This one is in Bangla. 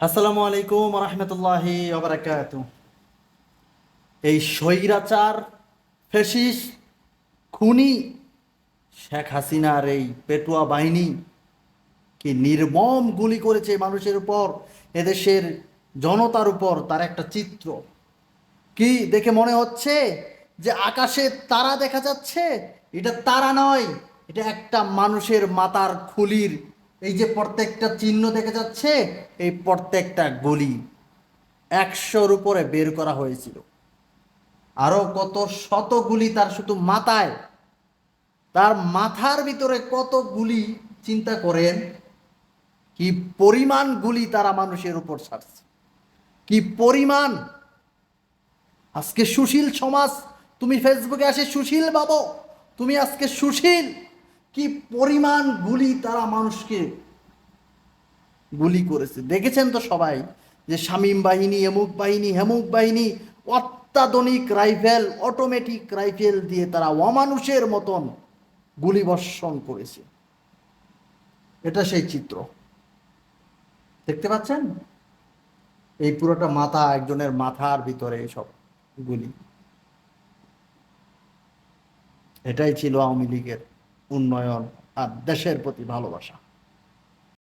আসসালামু আলাইকুম রহমতুল্লাহি ওবরাকাত এই স্বৈরাচার ফেসিস খুনি শেখ হাসিনার এই পেটুয়া বাহিনী কি নির্মম গুলি করেছে মানুষের উপর, এদেশের জনতার উপর তার একটা চিত্র। কি দেখে মনে হচ্ছে যে আকাশে তারা দেখা যাচ্ছে? এটা তারা নয়, এটা একটা মানুষের মাথার খুলির এই যে প্রত্যেকটা চিহ্ন দেখা যাচ্ছে, এই প্রত্যেকটা গুলি একশোর উপরে বের করা হয়েছিল। আরও কত শত গুলি তার শুধু মাথায়। তার মাথার ভিতরে কত গুলি, চিন্তা করেন, কি পরিমাণ গুলি তারা মানুষের উপর ছাড়ছে। কি পরিমাণ। আজকে সুশীল সমাজ, তুমি ফেসবুকে আসে সুশীল বাবু, তুমি আজকে সুশীল। কি পরিমাণ গুলি তারা মানুষকে গুলি করেছে। দেখেছেন তো সবাই যে শামীম বাহিনী, এমুক বাহিনী, হেমুক বাহিনী অত্যাধুনিক রাইফেল, অটোমেটিক রাইফেল দিয়ে তারা অমানুষের মতন গুলি বর্ষণ করেছে। এটা সেই চিত্র। দেখতে পাচ্ছেন? এই পুরোটা মাথা একজনের মাথার ভিতরে সব গুলি। এটাই ছিল আওয়ামী লীগের উন্নয়ন আর দেশের প্রতি ভালোবাসা।